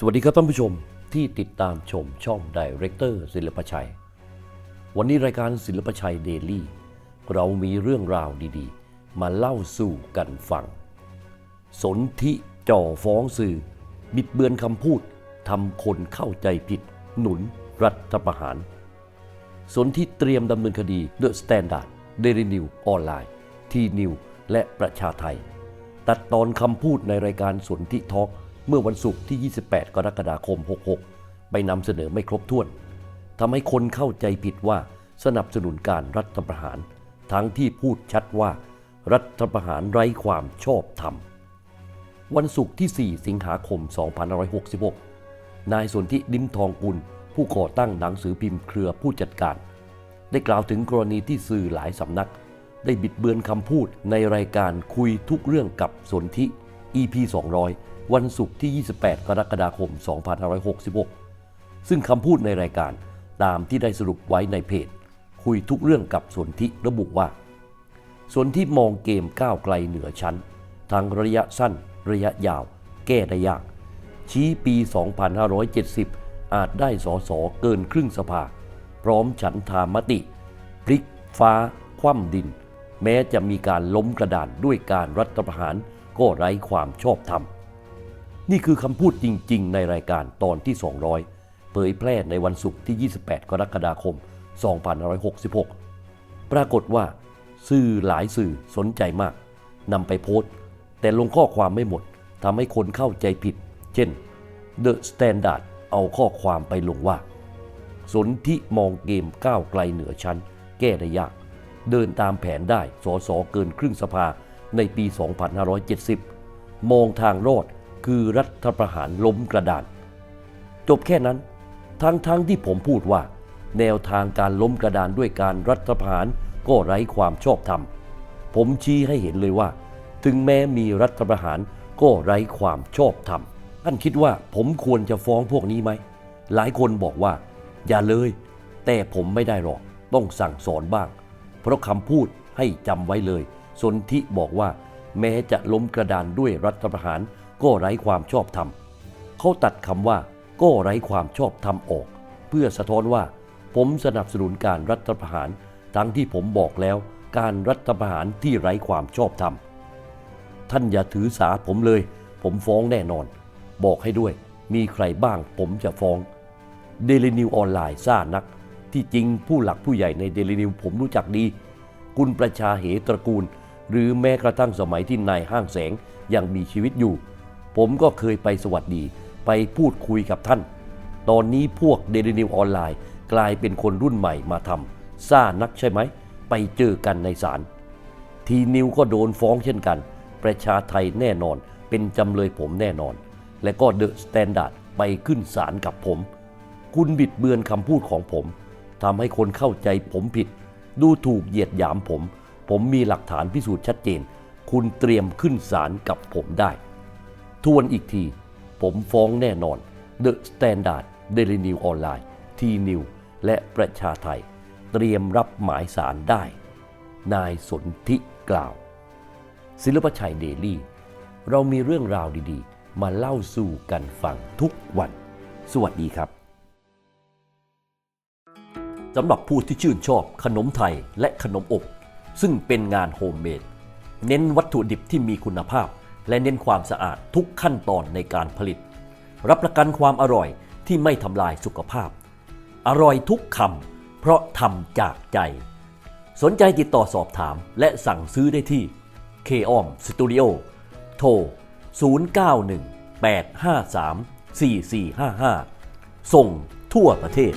สวัสดีครับท่านผู้ชมที่ติดตามชมช่องดเรคเตอร์ศิลปชัย วันนี้รายการศิลปชัยเดลี่เรามีเรื่องราวดีๆ มาเล่าสู่กันฟัง สนธิจ่อฟ้องสื่อ บิดเบือนคำพูดทำคนเข้าใจผิด หนุนรัฐประหาร สนที่เตรียมดำเนินคดีเดอะสแตนดาร์ดเดลินิวออนไลน์ ทีนิวและประชาไทย ตัดตอนคำพูดในรายการสนที่ทอล์ก เมื่อวันศุกร์ที่ 28 กรกฎาคม 66 ไปนำเสนอไม่ครบถ้วนทำให้คนเข้าใจผิดว่าสนับสนุนการรัฐประหาร ทั้งที่พูดชัดว่า รัฐประหารไร้ความชอบธรรม วันศุกร์ที่ 4 สิงหาคม 2566 นายสนธิดิมทองกุล ผู้ก่อตั้งหนังสือพิมพ์เครือผู้จัดการ ได้กล่าวถึงกรณีที่สื่อหลายสำนัก ได้บิดเบือนคำพูดในรายการคุยทุกเรื่องกับสนธิ EP 200 วันศุกร์ที่ 28 กรกฎาคม 2566 ซึ่งคำพูดในรายการตามที่ได้สรุปไว้ในเพจ คุยทุกเรื่องกับสนธิระบุว่าส่วนที่มองเกมก้าวไกลเหนือชั้น ทั้งระยะสั้น ระยะยาว แก้ได้ยาก ชี้ปี 2570 อาจได้สอสอเกินครึ่งสภา พร้อมฉันทามติ พลิกฟ้า คว่ำดิน แม้จะมีการล้มกระดานด้วยการรัฐประหารก็ไร้ความชอบธรรม นี่คือคำพูดจริง ๆ ในรายการตอนที่ 200 เผยแพร่ในวันศุกร์ที่ 28 กรกฎาคม 2566 ปรากฏว่า สื่อหลายสื่อสนใจมากนำไปโพสต์ แต่ลงข้อความไม่หมดทำให้คนเข้าใจผิด เช่น The Standard เอาข้อความไปลงว่า สนที่มองเกมก้าวไกลเหนือชั้น แก้ได้ยาก เดินตามแผนได้สอสอเกินครึ่งสภาในปี 2570 มองทางรอด คือรัฐประหารล้มกระดาน จบแค่นั้นทั้งๆทที่ผมพูดว่า แนวทางการล้มกระดานด้วยการรัฐประหารก็ไร้ความชอบธรรม ผมชี้ให้เห็นเลยว่า ถึงแม้มีรัฐประหารก็ไร้ความชอบธรรมท่านคิดว่าผมควรจะฟ้องพวกนี้ไหม หลายคนบอกว่า อย่าเลย แต่ผมไม่ได้หรอก ต้องสั่งสอนบ้าง เพราะคำพูดให้จำไว้เลย สนธิบอกว่า แม้จะล้มกระดานด้วยรัฐประหาร ก็ไร้ความชอบธรรมเขาตัดคำว่าก็ไร้ความชอบธรรมออก เพื่อสะท้อนว่า ผมสนับสนุนการรัฐประหาร ทั้งที่ผมบอกแล้วการรัฐประหารที่ไร้ความชอบธรรม ท่านอย่าถือสาผมเลย ผมฟ้องแน่นอน บอกให้ด้วย มีใครบ้างผมจะฟ้องเดลินิวออนไลน์ซ่านัก ที่จริงผู้หลักผู้ใหญ่ในเดลินิวผมรู้จักดี คุณประชาเหตระกูล หรือแม้กระทั่งสมัยที่นายห้างแสงยังมีชีวิตอยู่ ผมก็เคยไปสวัสดี ไปพูดคุยกับท่าน ตอนนี้พวกเดลินิวออนไลน์ กลายเป็นคนรุ่นใหม่มาทำซ่านักใช่ไหม ไปเจอกันในศาลทีนิวก็โดนฟ้องเช่นกัน ประชาไทยแน่นอน เป็นจำเลยผมแน่นอน และก็เดอะสแตนดาร์ดไปขึ้นศาลกับผม คุณบิดเบือนคำพูดของผมทำให้คนเข้าใจผมผิด ดูถูกเหยียดหยามผม ผมมีหลักฐานพิสูจน์ชัดเจน คุณเตรียมขึ้นศาลกับผมได้ ทวนอีกที ผมฟ้องแน่นอน The Standard Daily New Online T New และประชาไทย เตรียมรับหมายสารได้ นายสนธิกล่าว ศิลปชัยเดลี่ เรามีเรื่องราวดีๆ มาเล่าสู่กันฟังทุกวัน สวัสดีครับสำหรับผู้ที่ชื่นชอบขนมไทยและขนมอบ ซึ่งเป็นงานโฮมเมดเน้นวัตถุดิบที่มีคุณภาพ และเน้นความสะอาดทุกขั้นตอนในการผลิต รับประกันความอร่อยที่ไม่ทำลายสุขภาพ อร่อยทุกคำเพราะทำจากใจ สนใจติดต่อสอบถามและสั่งซื้อได้ที่ k o m Studio โทร 091 853 4455 ส่งทั่วประเทศ